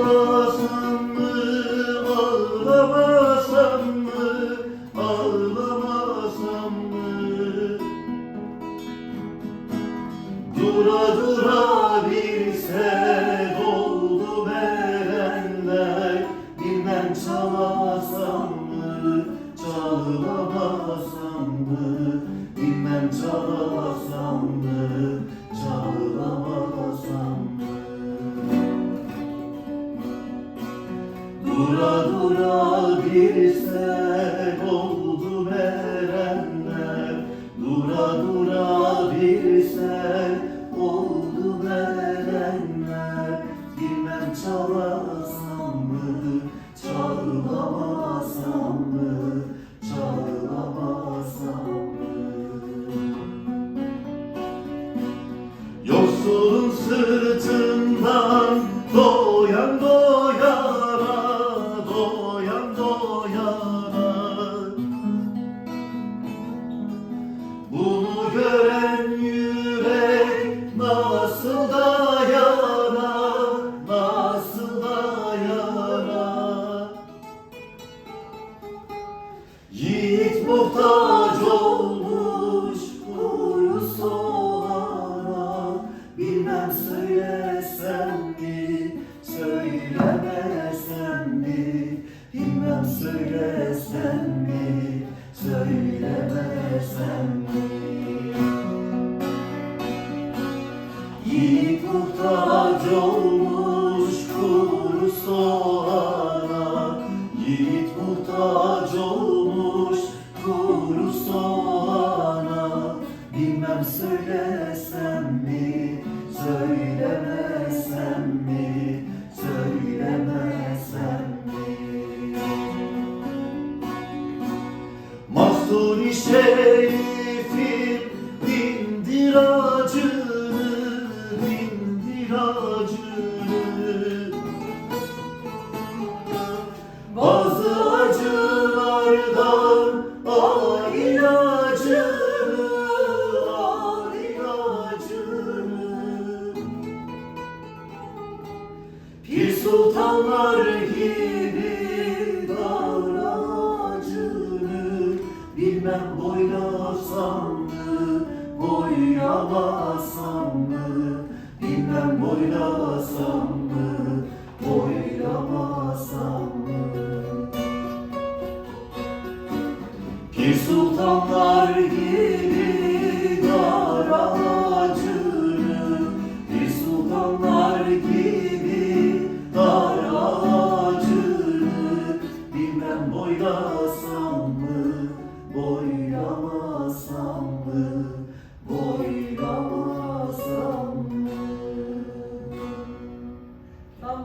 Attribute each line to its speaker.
Speaker 1: Ağlamasam mı, ağlamasam mı, ağlamasam bir sene doldu bedenler, bilmem çalasam mı, çalamasam mı, bilmem çalamasam mı, çalamasam mı? Dura dura bir nasıl dayana, nasıl dayana Yiğit muhtaç Yiğit muhtaç olmuş kuru soğana Yiğit muhtaç olmuş kuru soğana Bilmem söylesem mi, söylemesem mi, söylemesem mi? Mahzuni şerifim sultanlar gibi davranacını Bilmem boylasam mı, boyamasam mı Bilmem boylasam mı, boyamasam mı Pir sultanlar gibi probably not.